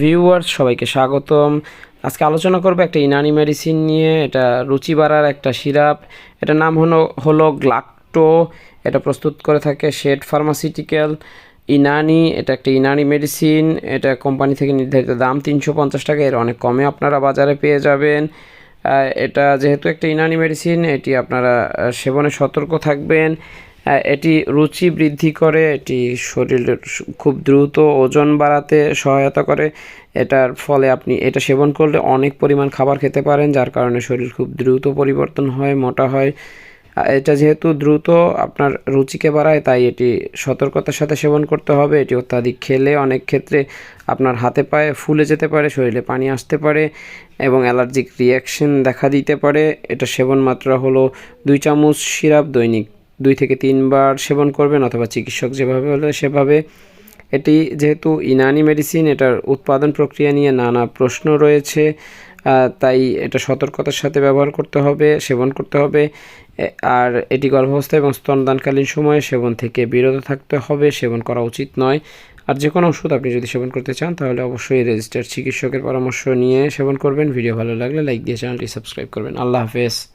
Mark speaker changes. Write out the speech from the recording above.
Speaker 1: Viewers সবাইকে স্বাগতম। আজকে আলোচনা করব একটা ইনানি মেডিসিন নিয়ে, এটা রুচি বাড়ার একটা সিরাপ। এটার নাম হলো হলো গ্লাক্টো। এটা প্রস্তুত করে থাকে শেড ফার্মাসিউটিক্যাল। ইনানি, এটা একটা ইনানি মেডিসিন এটা কোম্পানি থেকে নির্ধারিত দাম তিনশো পঞ্চাশ টাকা। এর অনেক কমে আপনারা বাজারে পেয়ে যাবেন। এটা যেহেতু একটা ইনানি মেডিসিন এটি আপনারা সেবনে সতর্ক থাকবেন। এটি রুচি বৃদ্ধি করে, এটি শরীরের খুব দ্রুত ওজন বাড়াতে সহায়তা করে। এটার ফলে আপনি, এটা সেবন করলে অনেক পরিমাণ খাবার খেতে পারেন, যার কারণে শরীর খুব দ্রুত পরিবর্তন হয়, মোটা হয়। এটা যেহেতু দ্রুত আপনার রুচিকে বাড়ায়, তাই এটি সতর্কতার সাথে সেবন করতে হবে। এটি অত্যাধিক খেলে অনেক ক্ষেত্রে আপনার হাতে পায়ে ফুলে যেতে পারে, শরীরে পানি আসতে পারে এবং অ্যালার্জিক রিয়াকশন দেখা দিতে পারে। এটা সেবন মাত্রা হলো দুই চামচ সিরাপ, দৈনিক দুই থেকে তিনবার সেবন করবেন অথবা চিকিৎসক যেভাবে বলে সেভাবে। এটি যেহেতু ইনানি মেডিসিন, এটার উৎপাদন প্রক্রিয়া নিয়ে নানা প্রশ্ন রয়েছে তাই এটা সতর্কতার সাথে ব্যবহার করতে হবে, সেবন করতে হবে। আর এটি গর্ভাবস্থা এবং স্তনদানকালীন সময়ে সেবন থেকে বিরত থাকতে হবে, সেবন করা উচিত নয়। আর যে কোনো ওষুধ আপনি যদি সেবন করতে চান, তাহলে অবশ্যই রেজিস্টার্ড চিকিৎসকের পরামর্শ নিয়ে সেবন করবেন। ভিডিও ভালো লাগলে লাইক দিয়ে চ্যানেলটি সাবস্ক্রাইব করবেন। আল্লাহ হাফেজ।